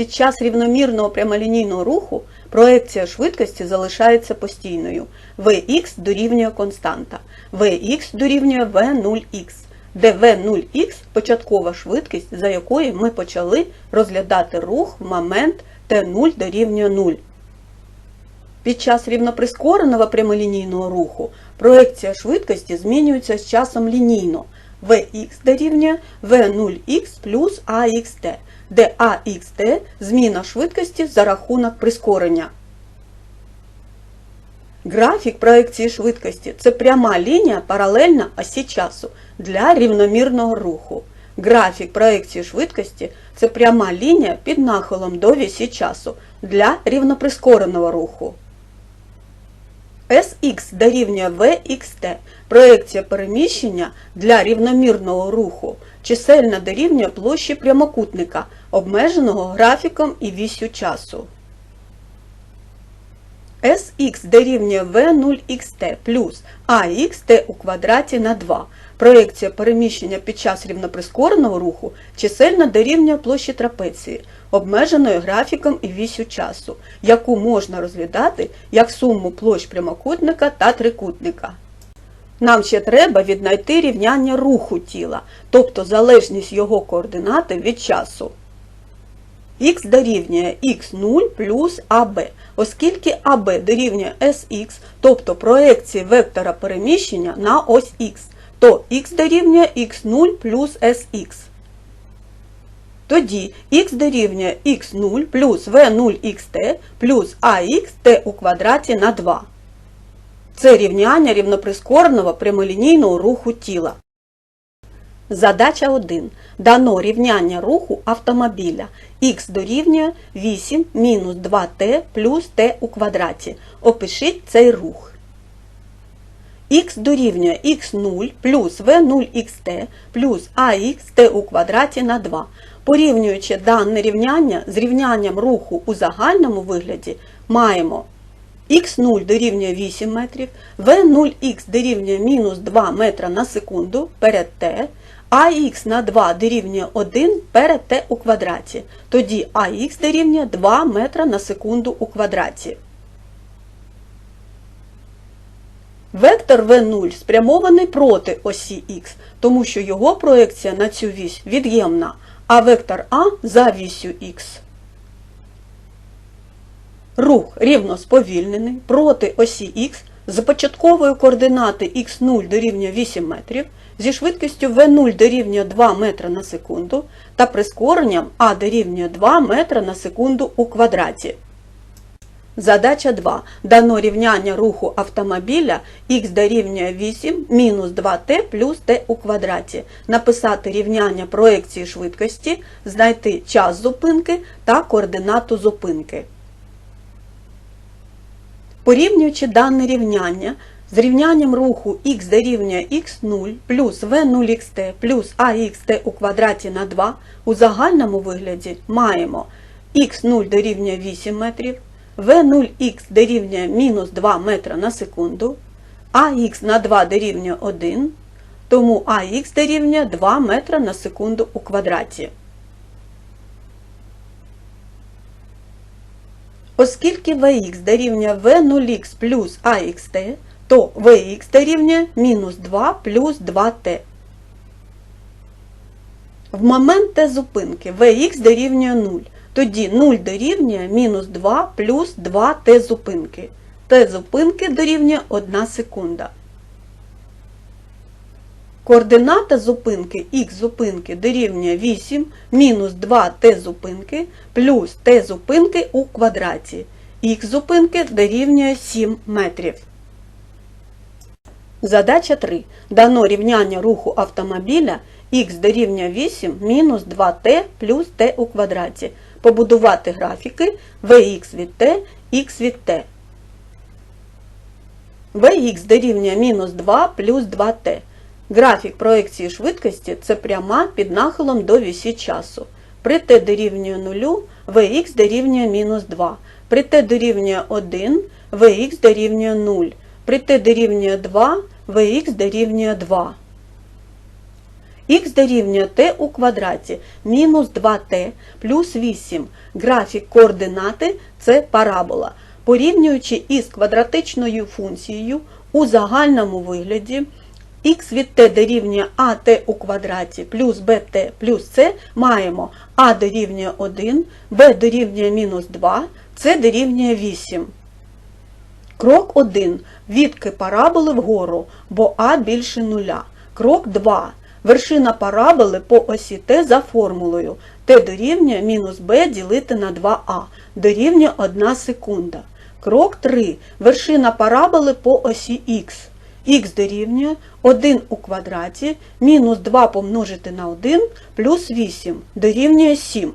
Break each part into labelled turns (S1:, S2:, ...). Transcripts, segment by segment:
S1: Під час рівномірного прямолінійного руху проекція швидкості залишається постійною. Vx дорівнює константа. Vx дорівнює v0x, де v0x – початкова швидкість, за якою ми почали розглядати рух в момент t0 дорівнює 0. Під час рівноприскореного прямолінійного руху проекція швидкості змінюється з часом лінійно. Vx дорівнює v0x плюс axt, де axt – зміна швидкості за рахунок прискорення. Графік проекції швидкості – це пряма лінія паралельна осі часу для рівномірного руху. Графік проекції швидкості – це пряма лінія під нахилом до вісі часу для рівноприскореного руху. Sx дорівнює Vxt – проекція переміщення для рівномірного руху, чисельна дорівнює площі прямокутника, обмеженого графіком і вісю часу. Sx дорівнює V0xt плюс AXT у квадраті на 2. Проекція переміщення під час рівноприскореного руху чисельно дорівнює площі трапеції, обмеженої графіком і вісю часу, яку можна розглядати як суму площ прямокутника та трикутника. Нам ще треба віднайти рівняння руху тіла, тобто залежність його координати від часу. Х дорівнює х0 плюс АБ, оскільки АБ дорівнює SX, тобто проекції вектора переміщення на ось Х, то х дорівнює х0 плюс SX. Тоді х дорівнює х0 плюс v0xt плюс axt у квадраті на 2. Це рівняння рівноприскореного прямолінійного руху тіла. Задача 1. Дано рівняння руху автомобіля. Х дорівнює 8 мінус 2t плюс t у квадраті. Опишіть цей рух. Х дорівнює х0 плюс v0xt плюс axt у квадраті на 2. Порівнюючи дане рівняння з рівнянням руху у загальному вигляді, маємо х0 дорівнює 8 метрів, v0х дорівнює мінус 2 метра на секунду перед t, ax на 2 дорівнює 1 перед t у квадраті. Тоді ax дорівнює 2 метра на секунду у квадраті. Вектор v0 спрямований проти осі х, тому що його проекція на цю вісь від'ємна, а вектор А за вісю х. Рух рівно сповільнений проти осі х з початковою координати х0 дорівнює 8 метрів, зі швидкістю v0 дорівнює 2 метра на секунду та прискоренням а дорівнює 2 метра на секунду у квадраті. Задача 2. Дано рівняння руху автомобіля х дорівнює 8 мінус 2t плюс t у квадраті. Написати рівняння проекції швидкості, знайти час зупинки та координату зупинки. Порівнюючи дане рівняння з рівнянням руху х дорівнює х0 плюс v0xt плюс axt у квадраті на 2, у загальному вигляді маємо х0 дорівнює 8 метрів, v0х дорівнює мінус 2 метра на секунду, ax на 2 дорівнює 1, тому ax дорівнює 2 метра на секунду у квадраті. Оскільки Vx дорівнює V0x плюс AXT, то Vx дорівнює мінус 2 плюс 2t. В момент t зупинки Vx дорівнює 0. Тоді 0 дорівнює мінус 2 плюс 2t зупинки. t зупинки дорівнює 1 секунда. Координата зупинки х зупинки дорівнює 8 мінус 2t зупинки плюс t зупинки у квадраті. Х зупинки дорівнює 7 метрів. Задача 3. Дано рівняння руху автомобіля х дорівнює 8 мінус 2t плюс t у квадраті. Побудувати графіки Vx від t, х від t. Vx дорівнює мінус 2 плюс 2t. Графік проекції швидкості – це пряма під нахилом до вісі часу. При t дорівнює 0, Vx дорівнює мінус 2. При t дорівнює 1, Vx дорівнює 0. При t дорівнює 2, Vx дорівнює 2. х дорівнює t у квадраті мінус 2t плюс 8. Графік координати це парабола. Порівнюючи із квадратичною функцією у загальному вигляді х від t дорівнює at у квадраті плюс bt плюс c маємо a дорівнює 1, b дорівнює мінус 2, c дорівнює 8. Крок 1. Відки параболи вгору, бо а більше нуля. Крок 2. Вершина параболи по осі Т за формулою. Т дорівнює мінус b ділити на 2а. Дорівнює 1 секунда. Крок 3. Вершина параболи по осі х. х дорівнює 1 у квадраті мінус 2 помножити на 1 плюс 8 дорівнює 7.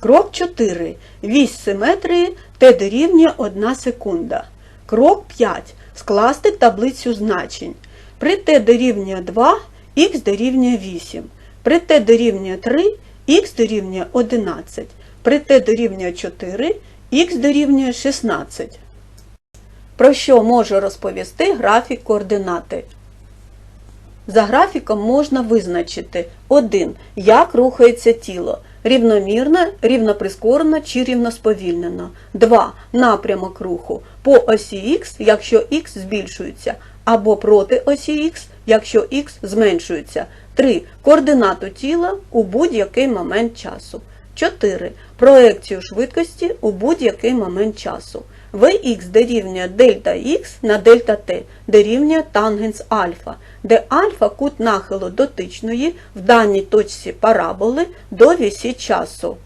S1: Крок 4. Вісь симетрії Т дорівнює 1 секунда. Крок 5. Скласти таблицю значень. При t дорівнює 2, х дорівнює 8. При t дорівнює 3, х дорівнює 11. При t дорівнює 4, х дорівнює 16. Про що може розповісти графік координати? За графіком можна визначити 1. Як рухається тіло. Рівномірно, рівноприскорено чи рівносповільнено. 2. Напрямок руху по осі х, якщо х збільшується, або проти осі х, якщо х зменшується. 3. Координату тіла у будь-який момент часу. 4. Проекцію швидкості у будь-який момент часу. Vx дорівнює дельта х на дельта t дорівнює тангенс альфа, де альфа кут нахилу дотичної в даній точці параболи до вісі часу.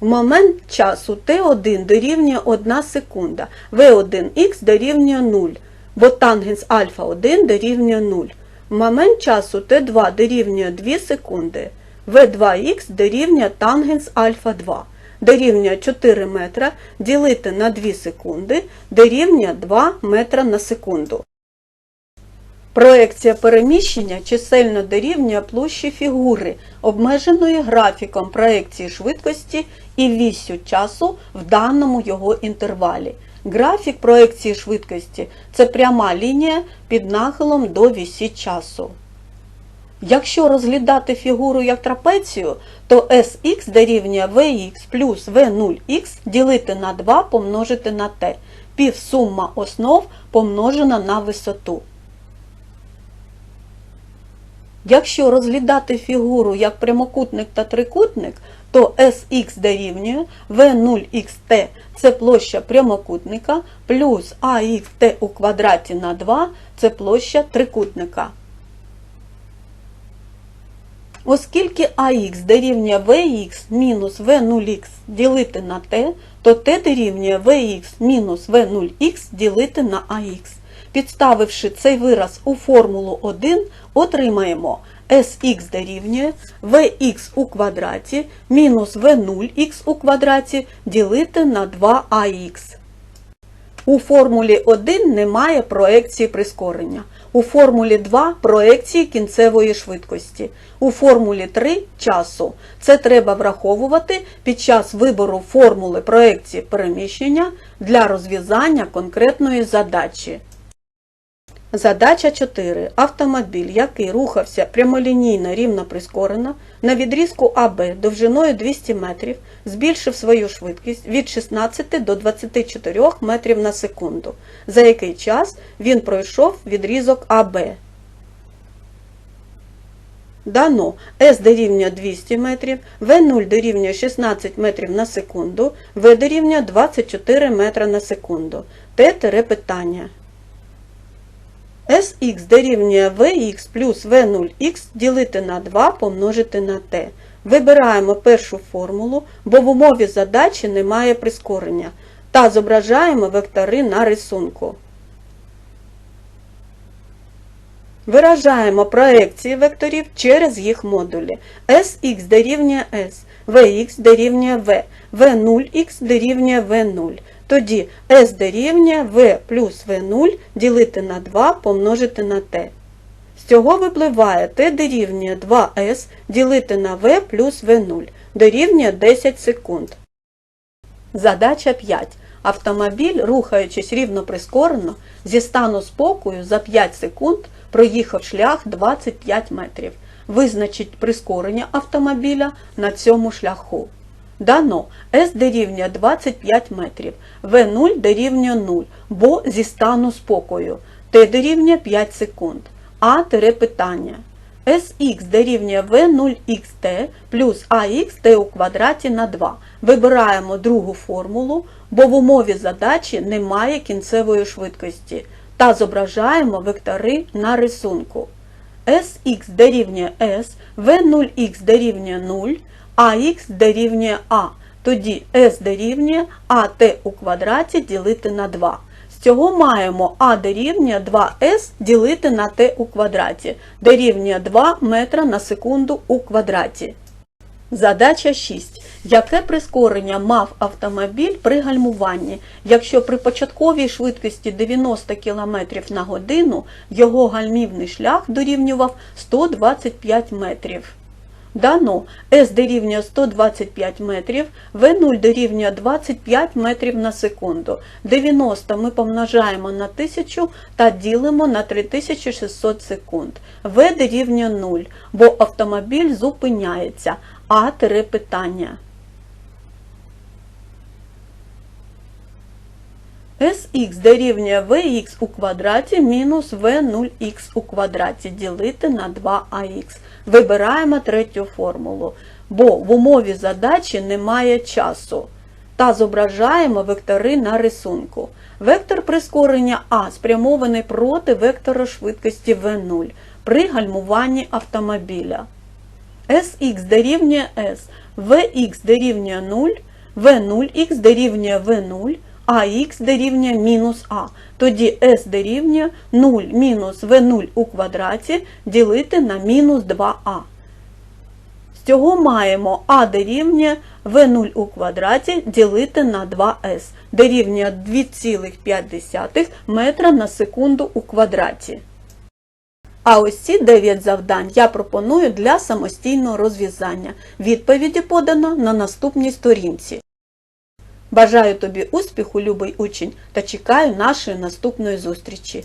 S1: В момент часу t1 дорівнює 1 секунда, v1x дорівнює 0, бо тангенс альфа 1 дорівнює 0. В момент часу t2 дорівнює 2 секунди, v2x дорівнює тангенс альфа 2 дорівнює 4 метра ділити на 2 секунди дорівнює 2 метра на секунду. Проекція переміщення чисельно дорівнює площі фігури, обмеженої графіком проекції швидкості і віссю часу в даному його інтервалі. Графік проекції швидкості це пряма лінія під нахилом до вісі часу. Якщо розглядати фігуру як трапецію, то Sx дорівнює Vx плюс V0x ділити на 2 помножити на t. Півсумма основ помножена на висоту. Якщо розглядати фігуру як прямокутник та трикутник, то Sx дорівнює V0xt це площа прямокутника плюс AXT у квадраті на 2 це площа трикутника. Оскільки АХ дорівнює Vx мінус V0x ділити на t, то t дорівнює Vx мінус V0x ділити на АХ. Підставивши цей вираз у формулу 1, отримаємо Sx дорівнює Vx у квадраті мінус V0x у квадраті ділити на 2ax. У формулі 1 немає проекції прискорення. У формулі 2 проекції кінцевої швидкості. У формулі 3 часу. Це треба враховувати під час вибору формули проекції переміщення для розв'язання конкретної задачі. Задача 4. Автомобіль, який рухався прямолінійно рівно прискорено, на відрізку АБ довжиною 200 метрів, збільшив свою швидкість від 16 до 24 метрів на секунду, за який час він пройшов відрізок АБ. Дано S дорівнює 200 метрів, V0 дорівнює 16 метрів на секунду, V дорівнює 24 метра на секунду. Т питання. Sx дорівнює Vx плюс V0x ділити на 2 помножити на t. Вибираємо першу формулу, бо в умові задачі немає прискорення, та зображаємо вектори на рисунку. Виражаємо проекції векторів через їх модулі. Sx дорівнює S, Vx дорівнює V, V0x дорівнює V0. Тоді S дорівнює V плюс V0 ділити на 2 помножити на t. З цього випливає t дорівнює 2S ділити на V плюс V0 дорівнює 10 секунд. Задача 5. Автомобіль, рухаючись рівно прискорено, зі стану спокою за 5 секунд проїхав шлях 25 метрів. Визначить прискорення автомобіля на цьому шляху. Дано S дорівнює 25 метрів, V0 дорівнює 0, бо зі стану спокою, T дорівнює 5 секунд. А тире питання. Sx дорівнює V0xt плюс AXT у квадраті на 2. Вибираємо другу формулу, бо в умові задачі немає кінцевої швидкості та зображаємо вектори на рисунку. Sx дорівнює S, V0x дорівнює 0, AX дорівнює А. Тоді S дорівнює AT у квадраті ділити на 2. З цього маємо А дорівнює 2S ділити на T у квадраті, дорівнює 2 метра на секунду у квадраті. Задача 6. Яке прискорення мав автомобіль при гальмуванні, якщо при початковій швидкості 90 км на годину його гальмівний шлях дорівнював 125 метрів? Дано S дорівнює 125 метрів, V0 дорівнює 25 метрів на секунду. 90 ми помножаємо на 1000 та ділимо на 3600 секунд. V дорівнює 0, бо автомобіль зупиняється. А питання. Sx дорівнює Vx у квадраті мінус V0x у квадраті ділити на 2ax. Вибираємо третю формулу, бо в умові задачі немає часу. Та зображаємо вектори на рисунку. Вектор прискорення А спрямований проти вектора швидкості V0 при гальмуванні автомобіля. Sx дорівнює S, Vx дорівнює 0, V0x дорівнює V0, а х дорівнює мінус А. Тоді S дорівнює 0 мінус V0 у квадраті ділити на мінус 2А. З цього маємо А дорівнює V0 у квадраті ділити на 2S, дорівнює 2,5 метра на секунду у квадраті. А ось ці 9 завдань я пропоную для самостійного розв'язання. Відповіді подано на наступній сторінці. Бажаю тобі успіху, любий учень, та чекаю нашої наступної зустрічі.